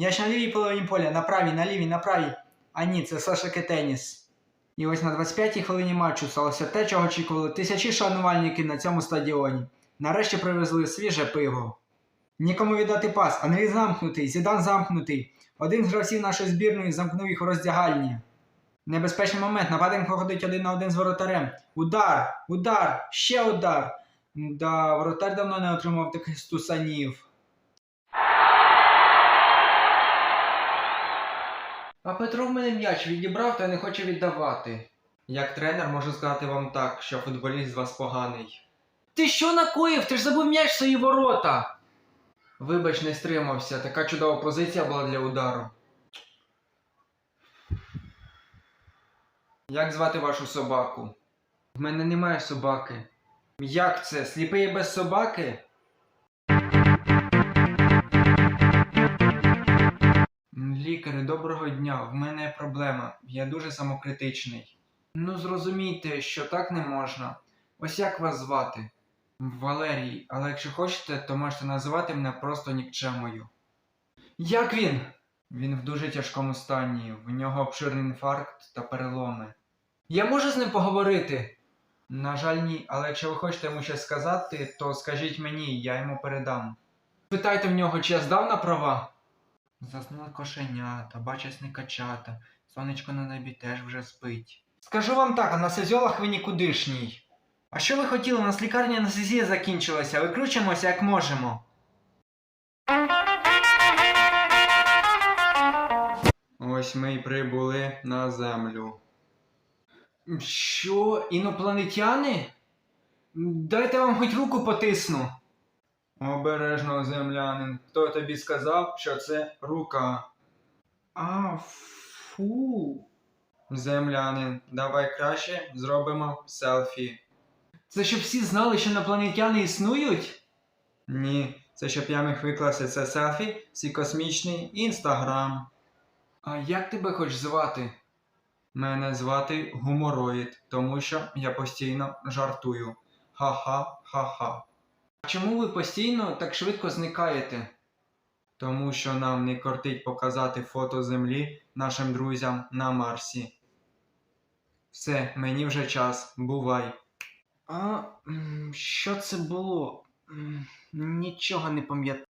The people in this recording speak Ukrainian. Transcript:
Я ж на лівій половині поля, на правій, на лівій, на правій. А ні, це все ж таки теніс. І ось на 25-й хвилині матчу сталося те, чого очікували тисячі шанувальників на цьому стадіоні. Нарешті привезли свіже пиво. Нікому віддати пас, Андрій замкнутий, Зідан замкнутий. Один з гравців нашої збірної замкнув їх у роздягальні. Небезпечний момент, нападенко ходить один на один з воротарем. Удар! Удар! Ще удар! Да, воротар давно не отримав таких стусанів. А Петро в мене м'яч відібрав та не хоче віддавати. Як тренер можу сказати вам так, що футболіст з вас поганий. Ти що накоїв? Ти ж забув м'яч свої ворота. Вибач, не стримався, така чудова позиція була для удару. Як звати вашу собаку? В мене немає собаки. Як це? Сліпий без собаки? Доброго дня. В мене проблема. Я дуже самокритичний. Ну, зрозумійте, що так не можна. Ось як вас звати? Валерій, але якщо хочете, то можете називати мене просто нікчемою. Як він? Він в дуже тяжкому стані. В нього обширний інфаркт та переломи. Я можу з ним поговорити? На жаль, ні, але якщо ви хочете йому щось сказати, то скажіть мені, я йому передам. Питайте в нього, чи я здав на права? Заснули кошенята, бачать не качата, сонечко на небі теж вже спить. Скажу вам так, а на сезьолах ви нікудишній. А що ви хотіли? У нас лікарня анестезія закінчилася, викручуємося як можемо. Ось ми й прибули на землю. Що, інопланетяни? Дайте вам хоч руку потисну. Обережно, землянин. Хто тобі сказав, що це рука? А, фу. Землянин, давай краще зробимо селфі. Це щоб всі знали, що інопланетяни існують? Ні, це щоб я міг викласти це селфі свій космічний інстаграм. А як тебе хоч звати? Мене звати Гумороїд, тому що я постійно жартую. Ха-ха-ха-ха. Чому ви постійно так швидко зникаєте? Тому що нам не кортить показати фото Землі нашим друзям на Марсі. Все, мені вже час, бувай. А що це було? Нічого не пам'ятаю.